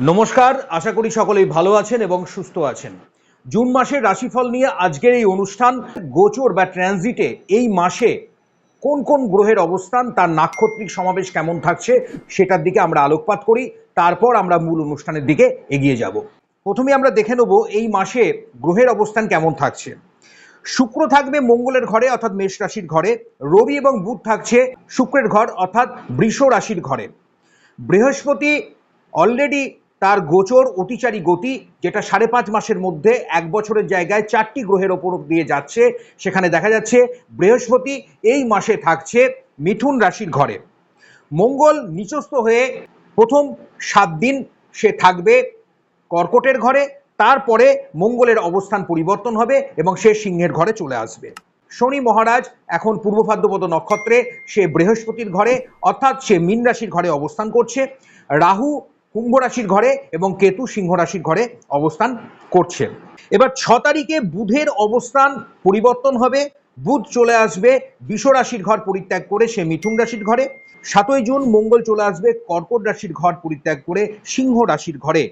নমস্কার, আশা করি সকলেই ভালো আছেন এবং সুস্থ আছেন। জুন মাসের রাশিফল নিয়ে আজকের এই অনুষ্ঠান গোচর বা ট্রানজিটে এই মাসে কোন কোন গ্রহের অবস্থান, তার নাক্ষত্রিক সমাবেশ কেমন থাকছে সেটার দিকে আমরা আলোকপাত করি, তারপর আমরা মূল অনুষ্ঠানের দিকে এগিয়ে যাব। প্রথমে আমরা দেখে নেব এই মাসে গ্রহের অবস্থান কেমন থাকছে। শুক্র থাকবে মঙ্গলের ঘরে, অর্থাৎ মেষ রাশির ঘরে। রবি এবং বুধ থাকছে শুক্রের ঘর, অর্থাৎ বৃষ রাশির ঘরে। বৃহস্পতি অলরেডি তার গোচর অতিচারী গতি যেটা সাড়ে পাঁচ মাসের মধ্যে এক বছরের জায়গায় চারটি গ্রহের ওপর দিয়ে যাচ্ছে। সেখানে দেখা যাচ্ছে বৃহস্পতি এই মাসে থাকছে মিথুন রাশির ঘরে। মঙ্গল নিচস্থ হয়ে প্রথম সাত দিন সে থাকবে কর্কটের ঘরে, তারপরে মঙ্গলের অবস্থান পরিবর্তন হবে এবং সে সিংহের ঘরে চলে আসবে। শনি মহারাজ এখন পূর্ব ভাদ্রপদ নক্ষত্রে সে বৃহস্পতির ঘরে, অর্থাৎ সে মীন রাশির ঘরে অবস্থান করছে। রাহু কুম্ভ রাশির ঘরে এবং কেতু সিংহ রাশির ঘরে অবস্থান করছে। এবার ছ তারিখে বুধের অবস্থান পরিবর্তন হবে। বুধ চলে আসবে বিষ রাশির ঘর পরিত্যাগ করে সে মিথুন রাশির ঘরে। সাতই জুন মঙ্গল চলে আসবে কর্কট রাশির ঘর পরিত্যাগ করে সিংহ রাশির ঘরে।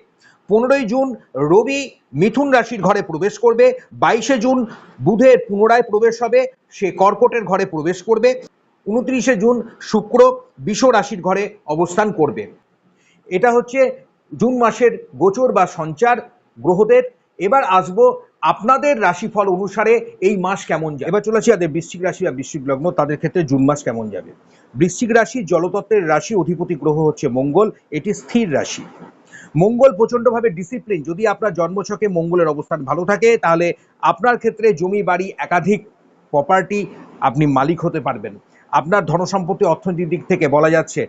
পনেরোই জুন রবি মিথুন রাশির ঘরে প্রবেশ করবে। বাইশে জুন বুধের পুনরায় প্রবেশ হবে। সে কর্কটের ঘরে প্রবেশ করবে। উনত্রিশে জুন শুক্র বিষ রাশির ঘরে অবস্থান করবে। এটা হচ্ছে জুন মাসের গোচর বা সঞ্চার গ্রহদের। এবার আসব আপনাদের রাশিফল অনুসারে এই মাস কেমন যাবে এবার চলেছি যাদের বৃশ্চিক রাশি বা বৃশ্চিক লগ্ন, তাদের ক্ষেত্রে জুন মাস কেমন যাবে? বৃশ্চিক রাশি জলতত্ত্বের রাশি, অধিপতি গ্রহ হচ্ছে মঙ্গল, এটি স্থির রাশি। মঙ্গল প্রচণ্ডভাবে ডিসিপ্লিন যদি আপনার জন্মছকে মঙ্গলের অবস্থান ভালো থাকে, তাহলে আপনার ক্ষেত্রে জমি, বাড়ি, একাধিক প্রপার্টি আপনি মালিক হতে পারবেন। আপনার ধনসম্পত্তি অর্থনীতির দিক থেকে বলা যাচ্ছে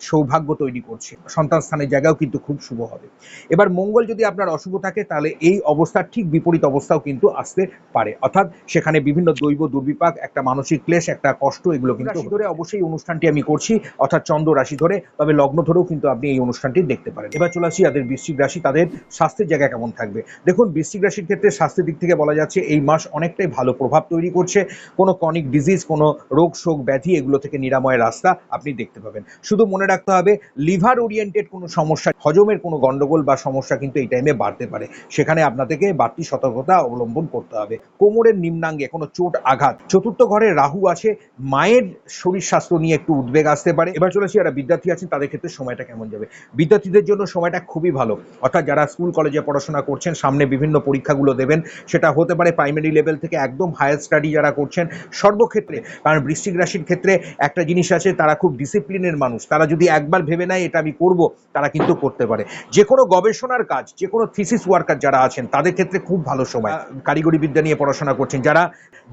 সৌভাগ্য তৈরি করছে। সন্তান স্থানের জায়গাও কিন্তু খুব শুভ হবে। এবার মঙ্গল যদি আপনার অশুভ থাকে, তাহলে এই অবস্থার ঠিক বিপরীত অবস্থাও কিন্তু আসতে পারে। অর্থাৎ সেখানে বিভিন্ন দৈব দুর্বিপাক, একটা মানসিক ক্লেশ, একটা কষ্ট, এগুলো কিন্তু ধরে অবশ্যই অনুষ্ঠানটি আমি করছি। অর্থাৎ চন্দ্র রাশি ধরে, তবে লগ্ন ধরেও কিন্তু আপনি এই অনুষ্ঠানটি দেখতে পারেন। এবার চলে আসি যাদের বৃশ্চিক রাশি, তাদের স্বাস্থ্যের জায়গা কেমন থাকবে? দেখুন, বৃশ্চিক রাশির ক্ষেত্রে স্বাস্থ্যের দিক থেকে বলা যাচ্ছে, এই মাস অনেকটাই ভালো প্রভাব তৈরি করছে। কোনো কনিক ডিজিজ কোনো রোগ, শোক, ব্যাধি, এগুলো থেকে নিরাময়ের রাস্তা আপনি দেখতে পাবেন। শুধু মনে রাখতে হবে লিভার ওরিয়েন্টেড কোনো সমস্যা, হজমের কোনো গন্ডগোল বা সমস্যা কিন্তু এই টাইমে বাড়তে পারে। সেখানে আপনাদেরকে বাড়তি সতর্কতা অবলম্বন করতে হবে। কোমরের নিম্নাঙ্গে কোনো চোট, আঘাত। চতুর্থ ঘরে রাহু আছে, মায়ের শরীর স্বাস্থ্য নিয়ে একটু উদ্বেগ আসতে পারে। এবার চলেছি যারা বিদ্যার্থী আছেন, তাদের ক্ষেত্রে সময়টা কেমন যাবে? বিদ্যার্থীদের জন্য সময়টা খুবই ভালো। অর্থাৎ যারা স্কুল কলেজে পড়াশোনা করছেন, সামনে বিভিন্ন পরীক্ষাগুলো দেবেন, সেটা হতে পারে প্রাইমারি লেভেল থেকে একদম হায়ার স্টাডি যারা করছেন, সর্বক্ষেত্রে, কারণ বৃশ্চিক রাশির ক্ষেত্রে একটা জিনিস আছে, তারা খুব ডিসিপ্লিনের মানুষ। তারা যদি একবার ভেবে নেয় এটা আমি করব তারা কিন্তু করতে পারে। যে কোনো গবেষণার কাজ যে কোনো থিসিস ওয়ার্কার যারা আছেন তাদের ক্ষেত্রে খুব ভালো সময়। কারিগরি বিদ্যা নিয়ে পড়াশোনা করছেন যারা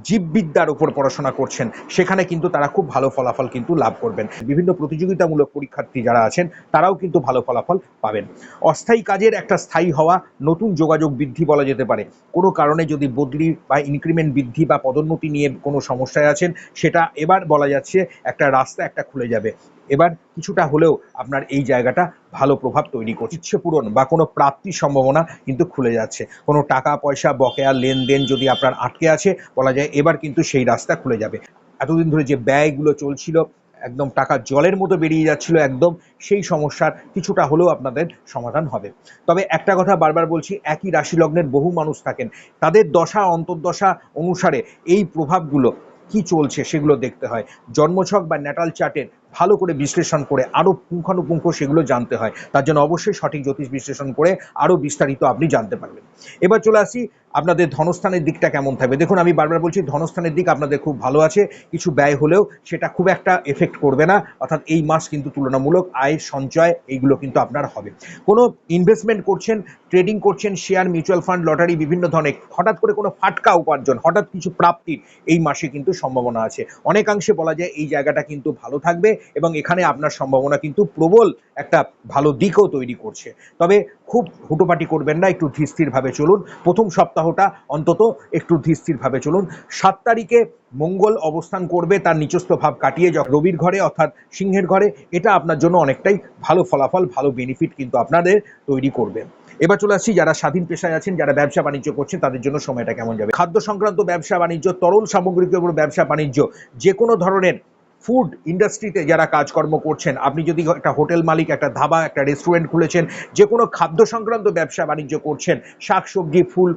জীববিদ্যার উপর পড়াশোনা করছেন সেখানে কিন্তু তারা খুব ভালো ফলাফল কিন্তু লাভ করবেন। বিভিন্ন প্রতিযোগিতামূলক পরীক্ষার্থী যারা আছেন তারাও কিন্তু ভালো ফলাফল পাবেন। অস্থায়ী কাজের একটা স্থায়ী হওয়া নতুন যোগাযোগ বৃদ্ধি বলা যেতে পারে। কোনো কারণে যদি বদলি বা ইনক্রিমেন্ট বৃদ্ধি বা পদোন্নতি নিয়ে কোনো সমস্যায় আছেন সেটা এবার বলা যাচ্ছে একটা রাস্তা একটা খুলে যাবে। এবার কিছুটা হলেও আপনার এই জায়গাটা ভালো প্রভাব তৈরি করছে। ইচ্ছে পূরণ বা কোনো প্রাপ্তির সম্ভাবনা কিন্তু খুলে যাচ্ছে। কোনো টাকা, পয়সা, বকেয়া লেনদেন যদি আপনার আটকে আছে, বলা যায় এবার কিন্তু সেই রাস্তা খুলে যাবে। এতদিন ধরে যে ব্যয়গুলো চলছিল, একদম টাকা জলের মতো বেরিয়ে যাচ্ছিল একদম, সেই সমস্যার কিছুটা হলেও আপনাদের সমাধান হবে। তবে একটা কথা বারবার বলছি, একই রাশি লগ্নের বহু মানুষ থাকেন। তাদের দশা, অন্তর্দশা অনুসারে এই প্রভাবগুলো কি চলছে সেগুলো দেখতে হয়। জন্মছক বা ন্যাটাল চার্টের ভালো করে বিশ্লেষণ করে আরও পুঙ্খানুপুঙ্খ সেগুলো জানতে হয়। তার জন্য অবশ্যই সঠিক জ্যোতিষ বিশ্লেষণ করে আরও বিস্তারিত আপনি জানতে পারবেন। এবার চলে আসি আপনাদের ধনস্থানের দিকটা কেমন থাকবে? দেখুন, আমি বারবার বলছি, ধনস্থানের দিক আপনাদের খুব ভালো আছে। কিছু ব্যয় হলেও সেটা খুব একটা এফেক্ট করবে না। অর্থাৎ এই মাস কিন্তু তুলনামূলক আয় সঞ্চয় এইগুলো কিন্তু আপনার হবে। কোনো ইনভেস্টমেন্ট করছেন ট্রেডিং করছেন শেয়ার মিউচুয়াল ফান্ড লটারি বিভিন্ন ধরনের, হঠাৎ করে কোনো ফাটকা উপার্জন, হঠাৎ কিছু প্রাপ্তির এই মাসে কিন্তু সম্ভাবনা আছে। অনেকাংশে বলা যায় এই জায়গাটা কিন্তু ভালো থাকবে এবং এখানে আপনার সম্ভাবনা কিন্তু প্রবল একটা ভালো দিকও তৈরি করছে। তবে খুব হুটোপাটি করবেন না, একটু ধীরস্থিরভাবে চলুন। প্রথম সপ্তাহটা অন্তত একটু ধীরস্থিরভাবে চলুন। সাত তারিখে মঙ্গল অবস্থান করবে, তার নিচস্থ ভাব কাটিয়ে রবির ঘরে অর্থাৎ সিংহের ঘরে, এটা আপনার জন্য অনেকটাই ভালো ফলাফল, ভালো বেনিফিট কিন্তু আপনাদের তৈরি করবে। এবার চলে আসছি, যারা স্বাধীন পেশায় আছেন, যারা ব্যবসা বাণিজ্য করছেন, তাদের জন্য সময়টা কেমন যাবে? খাদ্য সংক্রান্ত ব্যবসা বাণিজ্য, তরল সামগ্রিকের উপর ব্যবসা বাণিজ্য যে কোনো ধরনের ফুড ইন্ডাস্ট্রিতে যারা কাজকর্ম করছেন, আপনি যদি একটা হোটেল মালিক, একটা ধাবা, একটা রেস্টুরেন্ট খুলেছেন, যে কোনো খাদ্য সংক্রান্ত ব্যবসা বাণিজ্য করছেন শাকসবজি ফুল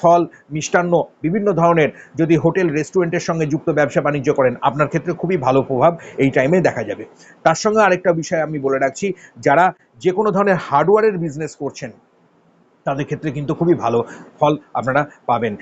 ফল, মিষ্টান্ন, বিভিন্ন ধরনের যদি হোটেল, রেস্টুরেন্টের সঙ্গে যুক্ত ব্যবসা বাণিজ্য করেন, আপনার ক্ষেত্রে খুবই ভালো প্রভাব এই টাইমে দেখা যাবে। তার সঙ্গে আরেকটা বিষয় আমি বলে রাখছি, যারা যে কোনো ধরনের হার্ডওয়্যারের বিজনেস করছেন, তাদের ক্ষেত্রে কিন্তু খুবই ভালো ফল আপনারা পাবেন।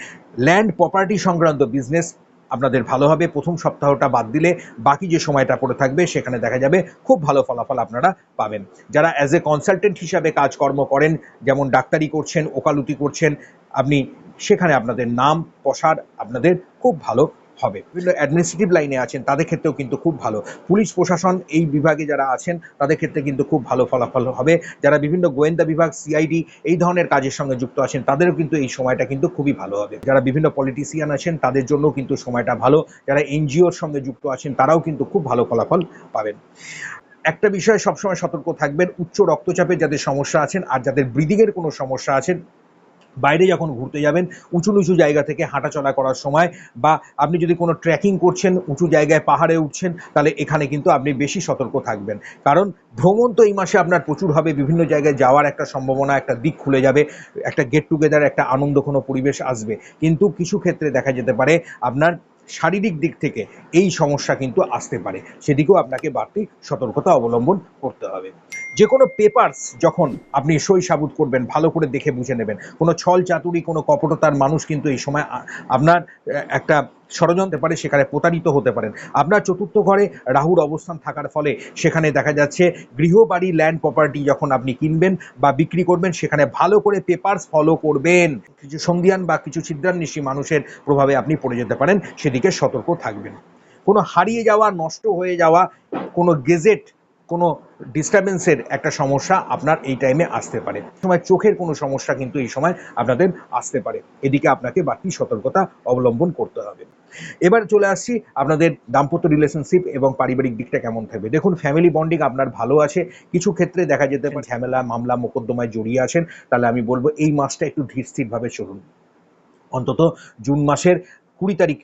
ল্যান্ড প্রপার্টি সংক্রান্ত বিজনেস আপনাদের ভালো হবে। প্রথম সপ্তাহটা বাদ দিলে বাকি যে সময়টা পড়ে থাকবে সেখানে দেখা যাবে খুব ভালো ফলাফল আপনারা পাবেন। যারা অ্যাজ এ কনসালটেন্ট হিসাবে কাজকর্ম করেন, যেমন ডাক্তারি করছেন, ওকালতি করছেন, আপনি সেখানে আপনাদের নাম, প্রসার আপনাদের খুব ভালো হবে। বিভিন্ন অ্যাডমিনিস্ট্রেটিভ লাইনে আছেন, তাদের ক্ষেত্রেও কিন্তু খুব ভালো। পুলিশ প্রশাসন এই বিভাগে যারা আছেন, তাদের ক্ষেত্রে কিন্তু খুব ভালো ফলাফল হবে। যারা বিভিন্ন গোয়েন্দা বিভাগ সিআইডি এই ধরনের কাজের সঙ্গে যুক্ত আছেন, তাদেরও কিন্তু এই সময়টা কিন্তু খুবই ভালো হবে। যারা বিভিন্ন পলিটিশিয়ান আছেন, তাদের জন্য কিন্তু সময়টা ভালো। যারা এনজিওর সঙ্গে যুক্ত আছেন, তারাও কিন্তু খুব ভালো ফলাফল পাবেন। একটা বিষয়ে সবসময় সতর্ক থাকবেন, উচ্চ রক্তচাপের যাদের সমস্যা আছেন আর যাদের ব্রিদিংয়ের কোনো সমস্যা আছেন বাইরে যখন ঘুরতে যাবেন, উঁচু নিচু জায়গা থেকে হাঁটাচলা করার সময় বা আপনি যদি কোনো ট্রেকিং করছেন, উঁচু জায়গায় পাহাড়ে উঠছেন, তাহলে এখানে কিন্তু আপনি বেশি সতর্ক থাকবেন। কারণ ভ্রমণ তো এই মাসে আপনার প্রচুর হবে, বিভিন্ন জায়গায় যাওয়ার একটা সম্ভাবনা, একটা দিক খুলে যাবে, একটা গেট টুগেদার একটা আনন্দ, কোনো পরিবেশ আসবে। কিন্তু কিছু ক্ষেত্রে দেখা যেতে পারে, আপনার শারীরিক দিক থেকে এই সমস্যা কিন্তু আসতে পারে। সেদিকেও আপনাকে বাড়তি সতর্কতা অবলম্বন করতে হবে। যে কোনো পেপারস যখন আপনি সই সাবুত করবেন, ভালো করে দেখে বুঝে নেবেন। কোনো ছল চাতুরি, কোনো কপটতার মানুষ কিন্তু এই সময় আপনার একটা ষড়যন্ত্র পারে, সেখানে প্রতারিত হতে পারেন। আপনার চতুর্থ ঘরে রাহুর অবস্থান থাকার ফলে সেখানে দেখা যাচ্ছে গৃহবাড়ি ল্যান্ড প্রপার্টি যখন আপনি কিনবেন বা বিক্রি করবেন, সেখানে ভালো করে পেপারস ফলো করবেন। কিছু সন্ধিয়ান বা কিছু ছিদ্রান্বেষী মানুষের প্রভাবে আপনি পড়ে যেতে পারেন, সেদিকে সতর্ক থাকবেন। কোনো হারিয়ে যাওয়া, নষ্ট হয়ে যাওয়া, কোনো গেজেট কোনো ডিস্টারবেন্সের একটা সমস্যা আপনার এই টাইমে আসতে পারে। সময় চোখের কোনো সমস্যা কিন্তু এই সময় আপনাদের আসতে পারে। এদিকে আপনাকে বাড়তি সতর্কতা অবলম্বন করতে হবে। এবার চলে আসছি আপনাদের দাম্পত্য রিলেশনশিপ এবং পারিবারিক দিকটা কেমন থাকবে। দেখুন ফ্যামিলি বন্ডিং আপনার ভালো আছে। কিছু ক্ষেত্রে দেখা যেতে পারে ঝামেলা, মামলা, মোকদ্দমায় জড়িয়ে আছেন। তাহলে আমি বলব, এই মাসটা একটু ধীর স্থিরভাবে চলুন। অন্তত জুন মাসের কুড়ি তারিখ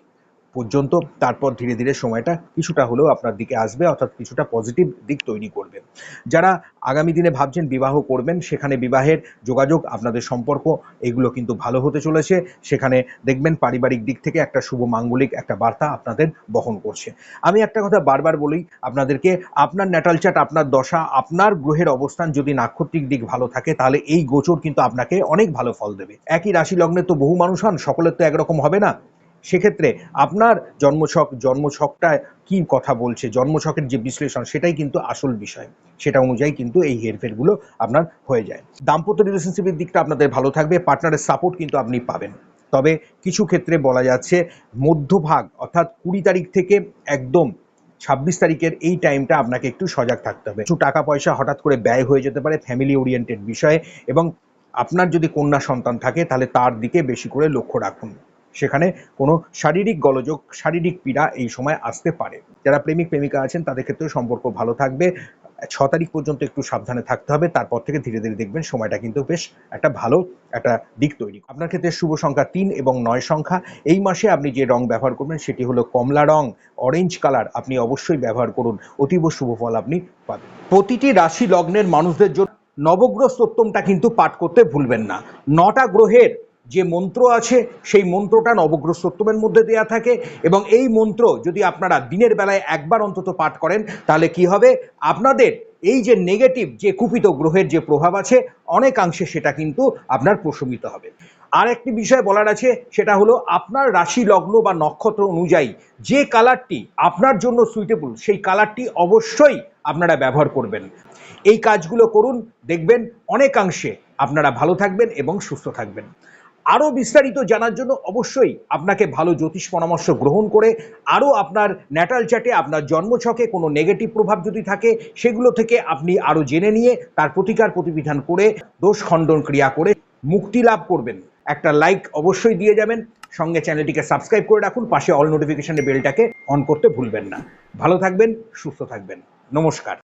পর্যন্ত, তারপর ধীরে ধীরে সময়টা কিছুটা হলেও আপনার দিকে আসবে, অর্থাৎ কিছুটা পজিটিভ দিক তৈরি করবে। যারা আগামী দিনে ভাবছেন বিবাহ করবেন, সেখানে বিবাহের যোগাযোগ, আপনাদের সম্পর্ক, এগুলো কিন্তু ভালো হতে চলেছে। সেখানে দেখবেন পারিবারিক দিক থেকে একটা শুভ মাঙ্গলিক একটা বার্তা আপনাদের বহন করছে। আমি একটা কথা বারবার বলি আপনাদেরকে, আপনার ন্যাটাল চার্ট আপনার দশা, আপনার গ্রহের অবস্থান যদি নাক্ষত্রিক দিক ভালো থাকে, তাহলে এই গোচর কিন্তু আপনাকে অনেক ভালো ফল দেবে। একই রাশি লগ্নে তো বহু মানুষ হন, সকলের তো একরকম হবে না। সেক্ষেত্রে আপনার জন্মছক জন্মছকটা কি কথা বলছে জন্মছকের যে বিশ্লেষণ সেটাই কিন্তু আসল বিষয়। সেটা অনুযায়ী কিন্তু এই হেরফেরগুলো আপনার হয়ে যায়। দাম্পত্য রিলেশনশিপের দিকটা আপনাদের ভালো থাকবে পার্টনারের সাপোর্ট কিন্তু আপনি পাবেন। তবে কিছু ক্ষেত্রে বলা যাচ্ছে, মধ্যভাগ অর্থাৎ কুড়ি তারিখ থেকে একদম ছাব্বিশ তারিখের এই টাইমটা আপনাকে একটু সজাগ থাকতে হবে। কিছু টাকা পয়সা হঠাৎ করে ব্যয় হয়ে যেতে পারে ফ্যামিলি ওরিয়েন্টেড বিষয়ে এবং আপনার যদি কন্যা সন্তান থাকে তাহলে তার দিকে বেশি করে লক্ষ্য রাখুন। সেখানে কোনো শারীরিক গলযোগ, শারীরিক পীড়া এই সময় আসতে পারে। যারা প্রেমিক, প্রেমিকা আছেন, তাদের ক্ষেত্রে সম্পর্ক ভালো থাকবে। ছ তারিখ পর্যন্ত একটু সাবধানে থাকতে হবে, তারপর থেকে ধীরে ধীরে দেখবেন সময়টা কিন্তু বেশ একটা ভালো একটা দিক তৈরি আপনার ক্ষেত্রে শুভ সংখ্যা তিন এবং নয় সংখ্যা। এই মাসে আপনি যে রং ব্যবহার করবেন, সেটি হলো কমলা রং। অরেঞ্জ কালার আপনি অবশ্যই ব্যবহার করুন। অতীব শুভ ফল আপনি পাবেন। প্রতিটি রাশি লগ্নের মানুষদের জন্য নবগ্রহ সত্যমটা কিন্তু পাঠ করতে ভুলবেন না। নটা গ্রহের যে মন্ত্র আছে, সেই মন্ত্রটা নবগ্রহ সত্যমের মধ্যে দেয়া থাকে এবং এই মন্ত্র যদি আপনারা দিনের বেলায় একবার অন্তত পাঠ করেন, তাহলে কি হবে? আপনাদের এই যে নেগেটিভ যে কুপিত গ্রহের যে প্রভাব আছে, অনেকাংশে সেটা কিন্তু আপনার প্রশমিত হবে। আর একটি বিষয় বলার আছে, সেটা হলো আপনার রাশি লগ্ন বা নক্ষত্র অনুযায়ী যে কালারটি আপনার জন্য সুইটেবল সেই কালারটি অবশ্যই আপনারা ব্যবহার করবেন। এই কাজগুলো করুন, দেখবেন অনেকাংশে আপনারা ভালো থাকবেন এবং সুস্থ থাকবেন। আরও বিস্তারিত জানার জন্য অবশ্যই আপনাকে ভালো জ্যোতিষ পরামর্শ গ্রহণ করে আরও আপনার ন্যাটাল চ্যাটে আপনার জন্মছকে কোনো নেগেটিভ প্রভাব যদি থাকে, সেগুলো থেকে আপনি আরও জেনে নিয়ে তার প্রতিকার প্রতিবিধান করে দোষ খণ্ডন ক্রিয়া করে মুক্তি লাভ করবেন। একটা লাইক অবশ্যই দিয়ে যাবেন। সঙ্গে চ্যানেলটিকে সাবস্ক্রাইব করে রাখুন। পাশে অল নোটিফিকেশনের বেলটাকে অন করতে ভুলবেন না। ভালো থাকবেন, সুস্থ থাকবেন। নমস্কার।